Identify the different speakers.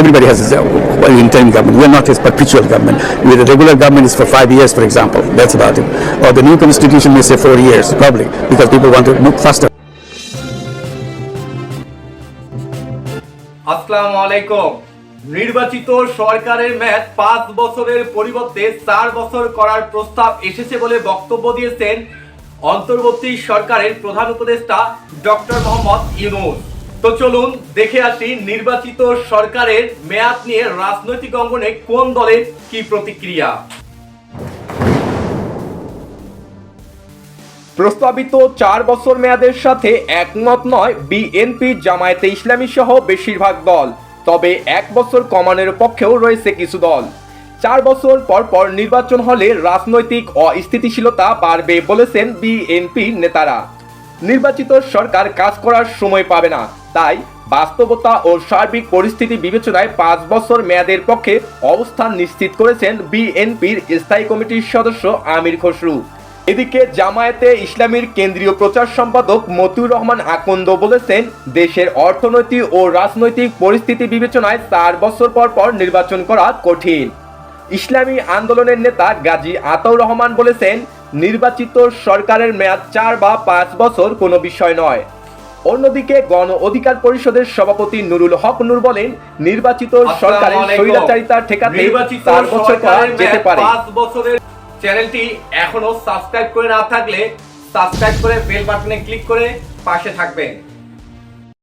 Speaker 1: everybody has his uh, well, interim government. We are not his perpetual government. With the regular government is for five years, for example. That's about it. Or the new constitution may say four years, probably, because people want to move faster.
Speaker 2: আসসালামু আলাইকুম নির্বাচিত সরকারের মেয়াদ পাঁচ বছরের পরিবর্তে চার বছর করার প্রস্তাব এসেছে বলে বক্তব্য দিয়েছেন অন্তর্বর্তী সরকারের প্রধান উপদেষ্টা ডক্টর মোহাম্মদ ইউনুস তো চলুন দেখে আসি নির্বাচিত সরকারের মেয়াদ নিয়ে রাজনৈতিক অঙ্গনে কোন দলের কি প্রতিক্রিয়া। প্রস্তাবিত চার বছর মেয়াদের সাথে একমত নয় বিএনপি, জামায়াতে ইসলামী সহ বেশিরভাগ দল। তবে এক বছর কমানোর পক্ষেও রয়েছে কিছু দল। চার বছর পর পর নির্বাচন হলে রাজনৈতিক অস্থিতিশীলতা বাড়বে বলেছেন বিএনপি নেতারা। নির্বাচিত সরকার কাজ করার সময় পাবে না। তাই বাস্তবতা ও সার্বিক পরিস্থিতি বিবেচনায় পাঁচ বছর মেয়াদের পক্ষে অবস্থান নিশ্চিত করেছেন বিএনপির স্থায়ী কমিটির সদস্য আমির খসরু। এদিকে জামায়াতে ইসলামীর কেন্দ্রীয় প্রচার সম্পাদক মতিউর রহমান আকন্দ বলেছেন, দেশের অর্থনৈতিক ও রাজনৈতিক পরিস্থিতি বিবেচনায় চার বছর পর পর নির্বাচন করা কঠিন। ইসলামী আন্দোলনের নেতা গাজী আতাউর রহমান বলেছেন, নির্বাচিত সরকারের মেয়াদ চার বা পাঁচ বছর কোনো বিষয় নয়। অন্যদিকে গণ অধিকার পরিষদের সভাপতি নুরুল হক নুর বলেন নির্বাচিত সরকারের স্বৈরাচারিতা ঠেকাতে চার বছর করা যেতে পারে। পাঁচ বছরের চ্যানেলটি এখনও সাবস্ক্রাইব করে না থাকলে সাবস্ক্রাইব করে বেল বাটনে ক্লিক করে পাশে থাকবেন।